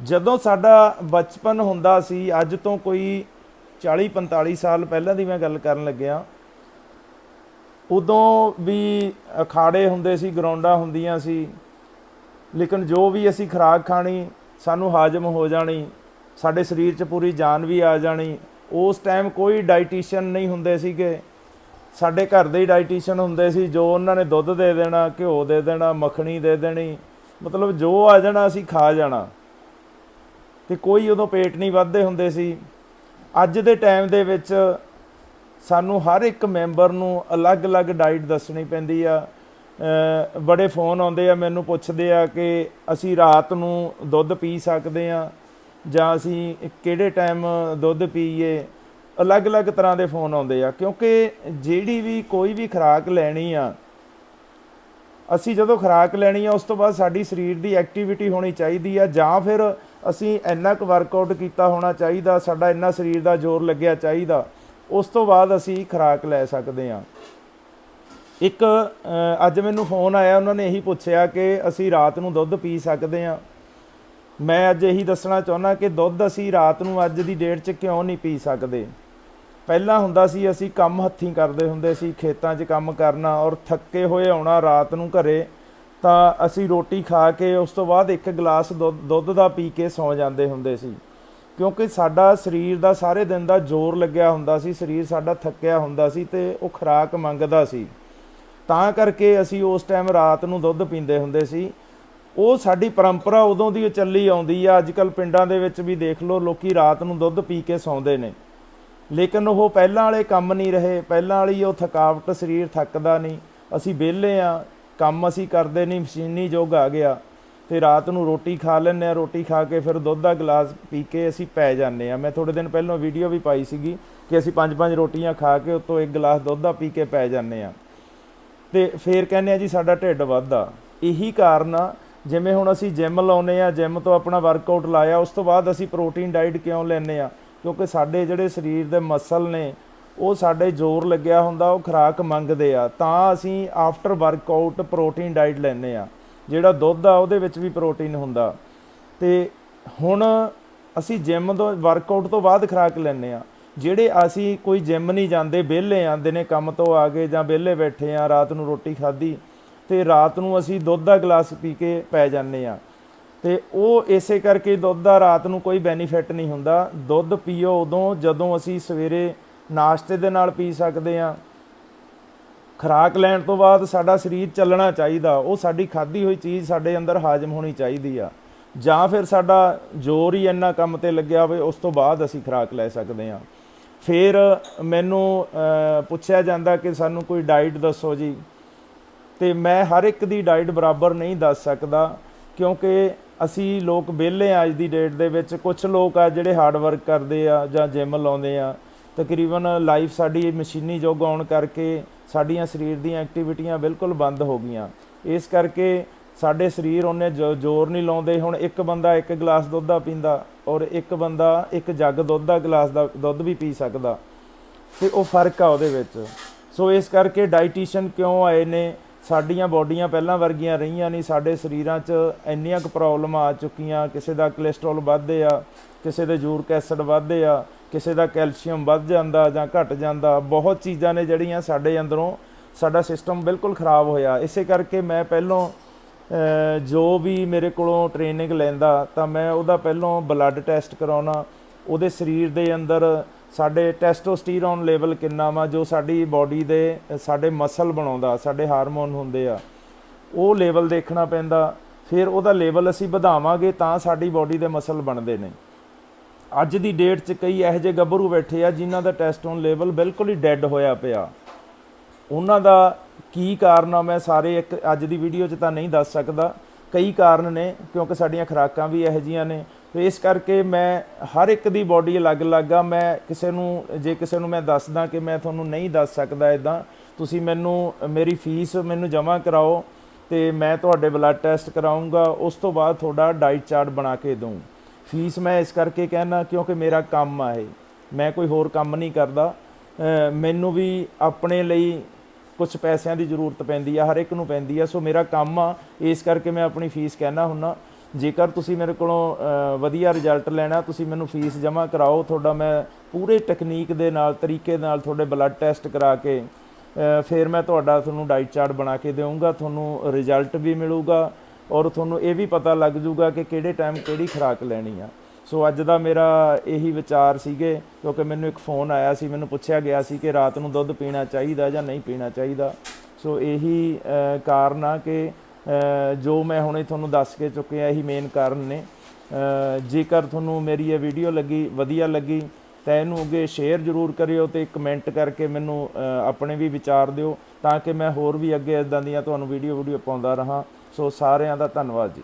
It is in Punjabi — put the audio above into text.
ਜਦੋਂ ਸਾਡਾ ਬਚਪਨ ਹੁੰਦਾ ਸੀ, ਅੱਜ ਤੋਂ ਕੋਈ 40 45 ਸਾਲ ਪਹਿਲਾਂ ਦੀ ਮੈਂ ਗੱਲ ਕਰਨ ਲੱਗਿਆ, ਉਦੋਂ ਵੀ ਅਖਾੜੇ ਹੁੰਦੇ ਸੀ ਗਰਾਊਂਡਾਂ ਹੁੰਦੀਆਂ ਸੀ, ਲੇਕਿਨ ਜੋ ਵੀ ਅਸੀਂ ਖੁਰਾਕ ਖਾਣੀ, ਸਾਨੂੰ ਹਾਜ਼ਮ ਹੋ ਜਾਣੀ, ਸਾਡੇ ਸਰੀਰ 'ਚ ਪੂਰੀ ਜਾਨ ਵੀ ਆ ਜਾਣੀ, ਉਸ ਟਾਈਮ ਕੋਈ ਡਾਈਟੀਸ਼ੀਅਨ ਨਹੀਂ ਹੁੰਦੇ ਸੀਗੇ। ਸਾਡੇ ਘਰ ਦੇ ਹੀ ਡਾਈਟੀਸ਼ੀਅਨ ਹੁੰਦੇ ਸੀ, ਜੋ ਉਹਨਾਂ ਨੇ ਦੁੱਧ ਦੇ ਦੇਣਾ, ਘਿਓ ਦੇ ਦੇਣਾ, ਮੱਖਣੀ ਦੇ ਦੇਣੀ, ਮਤਲਬ ਜੋ ਆ ਜਾਣਾ ਅਸੀਂ ਖਾ ਜਾਣਾ। ਤੇ ਕੋਈ ਉਦੋਂ ਪੇਟ ਨਹੀਂ ਵੱਧਦੇ ਹੁੰਦੇ ਸੀ। ਅੱਜ ਦੇ ਟਾਈਮ ਦੇ ਵਿੱਚ ਸਾਨੂੰ ਹਰ ਇੱਕ ਮੈਂਬਰ ਨੂੰ ਅਲੱਗ-ਅਲੱਗ ਡਾਈਟ ਦੱਸਣੀ ਪੈਂਦੀ ਆ। ਬੜੇ ਫੋਨ ਆਉਂਦੇ ਆ, ਮੈਨੂੰ ਪੁੱਛਦੇ ਆ ਕਿ ਅਸੀਂ ਰਾਤ ਨੂੰ ਦੁੱਧ ਪੀ ਸਕਦੇ ਆ ਜਾਂ ਅਸੀਂ ਕਿਹੜੇ ਟਾਈਮ ਦੁੱਧ ਪੀਏ ਅਲੱਗ-ਅਲੱਗ ਤਰ੍ਹਾਂ ਦੇ ਫੋਨ ਆਉਂਦੇ ਆ, ਕਿਉਂਕਿ ਜਿਹੜੀ ਵੀ ਕੋਈ ਵੀ ਖੁਰਾਕ ਲੈਣੀ ਆ, ਅਸੀਂ ਜਦੋਂ ਖੁਰਾਕ ਲੈਣੀ ਆ, ਉਸ ਤੋਂ ਬਾਅਦ ਸਾਡੀ ਸਰੀਰ ਦੀ ਐਕਟੀਵਿਟੀ ਹੋਣੀ ਚਾਹੀਦੀ ਆ ਜਾਂ ਫਿਰ ਅਸੀਂ ਇੰਨਾ ਕੁ ਵਰਕਆਊਟ ਕੀਤਾ ਹੋਣਾ ਚਾਹੀਦਾ, ਸਾਡਾ ਇੰਨਾ ਸਰੀਰ ਦਾ ਜ਼ੋਰ ਲੱਗਿਆ ਚਾਹੀਦਾ, ਉਸ ਤੋਂ ਬਾਅਦ ਅਸੀਂ ਖੁਰਾਕ ਲੈ ਸਕਦੇ ਹਾਂ। ਇੱਕ ਅੱਜ ਮੈਨੂੰ ਫੋਨ ਆਇਆ, ਉਹਨਾਂ ਨੇ ਇਹੀ ਪੁੱਛਿਆ ਕਿ ਅਸੀਂ ਰਾਤ ਨੂੰ ਦੁੱਧ ਪੀ ਸਕਦੇ ਹਾਂ। ਮੈਂ ਅੱਜ ਇਹੀ ਦੱਸਣਾ ਚਾਹੁੰਦਾ ਕਿ ਦੁੱਧ ਅਸੀਂ ਰਾਤ ਨੂੰ ਅੱਜ ਦੀ ਡੇਟ 'ਚ ਕਿਉਂ ਨਹੀਂ ਪੀ ਸਕਦੇ? ਪਹਿਲਾਂ ਹੁੰਦਾ ਸੀ ਅਸੀਂ ਕੰਮ ਹੱਥੀਂ ਕਰਦੇ ਹੁੰਦੇ ਸੀ, ਖੇਤਾਂ 'ਚ ਕੰਮ ਕਰਨਾ ਔਰ ਥੱਕੇ ਹੋਏ ਆਉਣਾ ਰਾਤ ਨੂੰ ਘਰੇ। ਤਾਂ ਅਸੀਂ ਰੋਟੀ ਖਾ ਕੇ ਉਸ ਤੋਂ ਬਾਅਦ ਇੱਕ ਗਲਾਸ ਦੁੱਧ ਦੁੱਧ ਦਾ ਪੀ ਕੇ ਸੌਂ ਜਾਂਦੇ ਹੁੰਦੇ ਸੀ। ਕਿਉਂਕਿ ਸਾਡਾ ਸਰੀਰ ਦਾ ਸਾਰੇ ਦਿਨ ਦਾ ਜ਼ੋਰ ਲੱਗਿਆ ਹੁੰਦਾ ਸੀ, ਸਰੀਰ ਸਾਡਾ ਥੱਕਿਆ ਹੁੰਦਾ ਸੀ ਤੇ ਉਹ ਖੁਰਾਕ ਮੰਗਦਾ ਸੀ। ਤਾਂ ਕਰਕੇ ਅਸੀਂ ਉਸ ਟਾਈਮ ਰਾਤ ਨੂੰ ਦੁੱਧ ਪੀਂਦੇ ਹੁੰਦੇ ਸੀ। ਉਹ ਸਾਡੀ ਪਰੰਪਰਾ ਉਦੋਂ ਦੀ ਚੱਲੀ ਆਉਂਦੀ ਆ। ਅੱਜਕੱਲ ਪਿੰਡਾਂ ਦੇ ਵਿੱਚ ਵੀ ਦੇਖ ਲਓ, ਲੋਕੀ ਰਾਤ ਨੂੰ ਦੁੱਧ ਪੀ ਕੇ ਸੌਂਦੇ ਨੇ। ਲੇਕਿਨ ਉਹ ਪਹਿਲਾਂ ਵਾਲੇ ਕੰਮ ਨਹੀਂ ਰਹੇ। ਪਹਿਲਾਂ ਵਾਲੀ ਉਹ ਥਕਾਵਟ, ਸਰੀਰ ਥੱਕਦਾ ਨਹੀਂ। ਅਸੀਂ ਵਿਹਲੇ ਆ। ਕੰਮ ਅਸੀਂ ਕਰਦੇ ਨਹੀਂ, ਮਸ਼ੀਨੀ ਯੁੱਗ ਆ ਗਿਆ। ਤੇ ਰਾਤ ਨੂੰ ਰੋਟੀ ਖਾ ਲੈਂਦੇ ਆ ਰੋਟੀ ਖਾ ਕੇ ਫਿਰ ਦੁੱਧ ਦਾ ਗਲਾਸ ਪੀ ਕੇ ਅਸੀਂ ਪੈ ਜਾਂਦੇ ਆ ਮੈਂ ਥੋੜੇ ਦਿਨ ਪਹਿਲਾਂ ਵੀਡੀਓ ਵੀ ਪਾਈ ਸੀਗੀ ਕਿ ਅਸੀਂ ਪੰਜ ਪੰਜ ਰੋਟੀਆਂ ਖਾ ਕੇ ਉਤੋਂ ਇੱਕ ਗਲਾਸ ਦੁੱਧ ਦਾ ਪੀ ਕੇ ਪੈ ਜਾਂਦੇ ਆ ਤੇ ਫੇਰ ਕਹਿੰਦੇ ਆ ਜੀ, ਸਾਡਾ ਢਿੱਡ ਵੱਧਦਾ। ਇਹੀ ਕਾਰਨ ਆ, ਜਿਵੇਂ ਹੁਣ ਅਸੀਂ ਜਿਮ ਲਾਉਨੇ ਆ ਜਿਮ ਤੋਂ ਆਪਣਾ ਵਰਕਆਊਟ ਲਾਇਆ, ਉਸ ਤੋਂ ਬਾਅਦ ਅਸੀਂ ਪ੍ਰੋਟੀਨ ਡਾਈਟ ਕਿਉਂ ਲੈਨੇ ਆ ਕਿਉਂਕਿ ਸਾਡੇ ਜਿਹੜੇ ਸਰੀਰ ਦੇ ਮਸਲ ਨੇ ਉਹ ਸਾਡੇ ਜ਼ੋਰ ਲੱਗਿਆ ਹੁੰਦਾ, ਉਹ ਖੁਰਾਕ ਮੰਗਦੇ ਆ। ਤਾਂ ਅਸੀਂ ਆਫਟਰ ਵਰਕਆਊਟ ਪ੍ਰੋਟੀਨ ਡਾਈਟ ਲੈਨੇ ਆ। ਜਿਹੜਾ ਦੁੱਧ ਆ, ਉਹਦੇ ਵਿੱਚ ਵੀ ਪ੍ਰੋਟੀਨ ਹੁੰਦਾ। ਤੇ ਹੁਣ ਅਸੀਂ ਜਿਮ ਤੋਂ ਵਰਕਆਊਟ ਤੋਂ ਬਾਅਦ ਖੁਰਾਕ ਲੈਨੇ ਆ। ਜਿਹੜੇ ਅਸੀਂ ਕੋਈ ਜਿਮ ਨਹੀਂ ਜਾਂਦੇ, ਵਿਹਲੇ ਆਂਦੇ ਨੇ, ਕੰਮ ਤੋਂ ਆ ਕੇ ਜਾਂ ਵਿਹਲੇ ਬੈਠੇ ਆ, ਰਾਤ ਨੂੰ ਰੋਟੀ ਖਾਧੀ, ਤੇ ਰਾਤ ਨੂੰ ਅਸੀਂ ਦੁੱਧ ਦਾ ਗਲਾਸ ਪੀ ਕੇ ਪੈ ਜਾਂਦੇ ਆ। ਤੇ ਉਹ ਇਸੇ ਕਰਕੇ ਦੁੱਧ ਦਾ ਰਾਤ ਨੂੰ ਕੋਈ ਬੈਨੀਫਿਟ ਨਹੀਂ ਹੁੰਦਾ। ਦੁੱਧ ਪੀਓ ਉਦੋਂ ਜਦੋਂ ਅਸੀਂ ਸਵੇਰੇ ਨਾਸ਼ਤੇ ਦੇ ਨਾਲ ਪੀ ਸਕਦੇ ਆ ਖੁਰਾਕ ਲੈਣ ਤੋਂ ਬਾਅਦ ਸਾਡਾ ਸਰੀਰ ਚੱਲਣਾ ਚਾਹੀਦਾ। ਉਹ ਸਾਡੀ ਖਾਧੀ ਹੋਈ ਚੀਜ਼ ਸਾਡੇ ਅੰਦਰ ਹਾਜ਼ਮ ਹੋਣੀ ਚਾਹੀਦੀ ਆ। ਜਾਂ ਫਿਰ ਸਾਡਾ ਜ਼ੋਰ ਹੀ ਇੰਨਾ ਕੰਮ ਤੇ ਲੱਗਿਆ ਹੋਵੇ, ਉਸ ਤੋਂ ਬਾਅਦ ਅਸੀਂ ਖੁਰਾਕ ਲੈ ਸਕਦੇ ਆ ਫਿਰ ਮੈਨੂੰ ਪੁੱਛਿਆ ਜਾਂਦਾ ਕਿ ਸਾਨੂੰ ਕੋਈ ਡਾਈਟ ਦੱਸੋ ਜੀ। ਤੇ ਮੈਂ ਹਰ ਇੱਕ ਦੀ ਡਾਈਟ ਬਰਾਬਰ ਨਹੀਂ ਦੱਸ ਸਕਦਾ, ਕਿਉਂਕਿ ਅਸੀਂ ਲੋਕ ਵਿਹਲੇ ਆ ਅੱਜ ਦੀ ਡੇਟ ਦੇ ਵਿੱਚ। ਕੁਝ ਲੋਕ ਆ ਜਿਹੜੇ ਹਾਰਡ ਵਰਕ ਕਰਦੇ ਆ ਜਾਂ ਜਿਮ ਲਾਉਂਦੇ ਆ। ਤਕਰੀਬਨ ਲਾਈਫ ਸਾਡੀ ਮਸ਼ੀਨੀ ਯੁੱਗ ਆਉਣ ਕਰਕੇ ਸਾਡੀਆਂ ਸਰੀਰ ਦੀਆਂ ਐਕਟੀਵਿਟੀਆਂ ਬਿਲਕੁਲ ਬੰਦ ਹੋ ਗਈਆਂ। ਇਸ ਕਰਕੇ ਸਾਡੇ ਸਰੀਰ ਉਹਨੇ ਜੋ- ਜ਼ੋਰ ਨਹੀਂ ਲਾਉਂਦੇ, ਹੁਣ ਇੱਕ ਬੰਦਾ ਇੱਕ ਗਲਾਸ ਦੁੱਧ ਦਾ ਪੀਂਦਾ ਔਰ ਇੱਕ ਬੰਦਾ ਇੱਕ ਜੱਗ ਦੁੱਧ ਦਾ ਗਲਾਸ ਦਾ ਦੁੱਧ ਵੀ ਪੀ ਸਕਦਾ। ਤੇ ਉਹ ਫ਼ਰਕ ਆ ਉਹਦੇ ਵਿੱਚ। ਸੋ ਇਸ ਕਰਕੇ ਡਾਈਟੀਸ਼ੀਅਨ ਕਿਉਂ ਆਏ ਨੇ? ਸਾਡੀਆਂ ਬਾਡੀਆਂ ਪਹਿਲਾਂ ਵਰਗੀਆਂ ਰਹੀਆਂ ਨਹੀਂ। ਸਾਡੇ ਸਰੀਰਾਂ 'ਚ ਇੰਨੀਆਂ ਕੁ ਪ੍ਰੋਬਲਮਾਂ ਆ ਚੁੱਕੀਆਂ। ਕਿਸੇ ਦਾ ਕੋਲੇਸਟ੍ਰੋਲ ਵੱਧਦੇ ਆ, ਕਿਸੇ ਦੇ ਯੂਰਿਕ ਐਸਿਡ ਵੱਧਦੇ ਆ। ਕਿਸੇ ਦਾ ਕੈਲਸ਼ੀਅਮ ਵੱਧ ਜਾਂਦਾ ਜਾਂ ਘਟ ਜਾਂਦਾ, ਬਹੁਤ ਚੀਜ਼ਾਂ ਨੇ ਜਿਹੜੀਆਂ ਸਾਡੇ ਅੰਦਰੋਂ ਸਾਡਾ ਸਿਸਟਮ ਬਿਲਕੁਲ ਖਰਾਬ ਹੋਇਆ। ਇਸੇ ਕਰਕੇ ਮੈਂ ਪਹਿਲੋਂ ਜੋ ਵੀ ਮੇਰੇ ਕੋਲੋਂ ਟ੍ਰੇਨਿੰਗ ਲੈਂਦਾ, ਤਾਂ ਮੈਂ ਉਹਦਾ ਪਹਿਲੋਂ ਬਲੱਡ ਟੈਸਟ ਕਰਾਉਣਾ, ਉਹਦੇ ਸਰੀਰ ਦੇ ਅੰਦਰ ਸਾਡੇ ਟੈਸਟੋਸਟੀਰੋਨ ਲੈਵਲ ਕਿੰਨਾ ਵਾ, ਜੋ ਸਾਡੀ ਬਾਡੀ ਦੇ, ਸਾਡੇ ਮਸਲ ਬਣਾਉਂਦਾ, ਸਾਡੇ ਹਾਰਮੋਨ ਹੁੰਦੇ ਆ, ਉਹ ਲੈਵਲ ਦੇਖਣਾ ਪੈਂਦਾ। ਫਿਰ ਉਹਦਾ ਲੈਵਲ ਅਸੀਂ ਵਧਾਵਾਂਗੇ ਤਾਂ ਸਾਡੀ ਬਾਡੀ ਦੇ ਮਸਲ ਬਣਦੇ ਨੇ। ਅੱਜ ਦੀ ਡੇਟ 'ਚ ਕਈ ਇਹੋ ਜਿਹੇ ਗੱਭਰੂ ਬੈਠੇ ਆ ਜਿਨ੍ਹਾਂ ਦਾ ਟੈਸਟੋਨ ਲੈਵਲ ਬਿਲਕੁਲ ਹੀ ਡੈੱਡ ਹੋਇਆ ਪਿਆ। ਉਹਨਾਂ ਦਾ ਕੀ ਕਾਰਨ ਆ ਮੈਂ ਸਾਰੇ ਇੱਕ ਅੱਜ ਦੀ ਵੀਡੀਓ 'ਚ ਤਾਂ ਨਹੀਂ ਦੱਸ ਸਕਦਾ। ਕਈ ਕਾਰਨ ਨੇ, ਕਿਉਂਕਿ ਸਾਡੀਆਂ ਖੁਰਾਕਾਂ ਵੀ ਇਹੋ ਜੀਆਂ ਨੇ। ਤੇ ਇਸ ਕਰਕੇ ਮੈਂ ਹਰ ਇੱਕ ਦੀ ਬਾਡੀ ਅਲੱਗ-ਅਲੱਗ ਆ। ਮੈਂ ਕਿਸੇ ਨੂੰ, ਜੇ ਕਿਸੇ ਨੂੰ ਮੈਂ ਦੱਸਦਾ ਕਿ ਮੈਂ ਤੁਹਾਨੂੰ ਨਹੀਂ ਦੱਸ ਸਕਦਾ ਇਦਾਂ ਤੁਸੀਂ ਮੈਨੂੰ, ਮੇਰੀ ਫੀਸ ਮੈਨੂੰ ਜਮ੍ਹਾਂ ਕਰਾਓ ਤੇ ਮੈਂ ਤੁਹਾਡੇ ਬਲੱਡ ਟੈਸਟ ਕਰਾਉਂਗਾ ਉਸ ਤੋਂ ਬਾਅਦ ਤੁਹਾਡਾ ਡਾਈਟ ਚਾਰਟ ਬਣਾ ਕੇ ਦਊਂ। ਫੀਸ ਮੈਂ ਇਸ ਕਰਕੇ ਕਹਿਣਾ ਕਿਉਂਕਿ ਮੇਰਾ ਕੰਮ ਆ ਇਹ। ਮੈਂ ਕੋਈ ਹੋਰ ਕੰਮ ਨਹੀਂ ਕਰਦਾ। ਮੈਨੂੰ ਵੀ ਆਪਣੇ ਲਈ ਕੁਝ ਪੈਸਿਆਂ ਦੀ ਜ਼ਰੂਰਤ ਪੈਂਦੀ ਆ, ਹਰ ਇੱਕ ਨੂੰ ਪੈਂਦੀ ਆ। ਸੋ ਮੇਰਾ ਕੰਮ ਆ, ਇਸ ਕਰਕੇ ਮੈਂ ਆਪਣੀ ਫੀਸ ਕਹਿਣਾ ਹੁੰਨਾ। ਜੇਕਰ ਤੁਸੀਂ ਮੇਰੇ ਕੋਲੋਂ ਵਧੀਆ ਰਿਜ਼ਲਟ ਲੈਣਾ, ਤੁਸੀਂ ਮੈਨੂੰ ਫੀਸ ਜਮ੍ਹਾਂ ਕਰਾਓ। ਤੁਹਾਡਾ ਮੈਂ ਪੂਰੇ ਟੈਕਨੀਕ ਦੇ ਨਾਲ, ਤਰੀਕੇ ਨਾਲ ਤੁਹਾਡੇ ਬਲੱਡ ਟੈਸਟ ਕਰਾ ਕੇ ਫਿਰ ਮੈਂ ਤੁਹਾਡਾ ਤੁਹਾਨੂੰ ਡਾਈਟ ਚਾਰਟ ਬਣਾ ਕੇ ਦੇਵਾਂਗਾ ਤੁਹਾਨੂੰ ਰਿਜ਼ਲਟ ਵੀ ਮਿਲੂਗਾ। ਔਰ ਤੁਹਾਨੂੰ ਇਹ ਵੀ ਪਤਾ ਲੱਗ ਜੂਗਾ ਕਿ ਕਿਹੜੇ ਟਾਈਮ ਕਿਹੜੀ ਖੁਰਾਕ ਲੈਣੀ ਆ। ਸੋ ਅੱਜ ਦਾ ਮੇਰਾ ਇਹੀ ਵਿਚਾਰ ਸੀਗੇ, ਕਿਉਂਕਿ ਮੈਨੂੰ ਇੱਕ ਫੋਨ ਆਇਆ ਸੀ, ਮੈਨੂੰ ਪੁੱਛਿਆ ਗਿਆ ਸੀ ਕਿ ਰਾਤ ਨੂੰ ਦੁੱਧ ਪੀਣਾ ਚਾਹੀਦਾ ਜਾਂ ਨਹੀਂ ਪੀਣਾ ਚਾਹੀਦਾ। ਸੋ ਇਹੀ ਕਾਰਨ ਆ ਕਿ ਜੋ ਮੈਂ ਹੁਣੇ ਤੁਹਾਨੂੰ ਦੱਸ ਕੇ ਚੁੱਕਿਆ, ਇਹੀ ਮੇਨ ਕਾਰਨ ਨੇ। ਜੇਕਰ ਤੁਹਾਨੂੰ ਮੇਰੀ ਇਹ ਵੀਡੀਓ ਲੱਗੀ, ਵਧੀਆ ਲੱਗੀ, ਤਾਂ ਇਹਨੂੰ ਅੱਗੇ ਸ਼ੇਅਰ ਜ਼ਰੂਰ ਕਰਿਓ ਤੇ ਕਮੈਂਟ ਕਰਕੇ ਮੈਨੂੰ ਆਪਣੇ ਵੀ ਵਿਚਾਰ ਦਿਓ, ਤਾਂ ਕਿ ਮੈਂ ਹੋਰ ਵੀ ਅੱਗੇ ਇਦਾਂ ਦੀਆਂ ਤੁਹਾਨੂੰ ਵੀਡੀਓ ਵੀਡੀਓ ਪਾਉਂਦਾ ਰਹਾ। ਸੋ ਸਾਰਿਆਂ ਦਾ ਧੰਨਵਾਦ ਜੀ।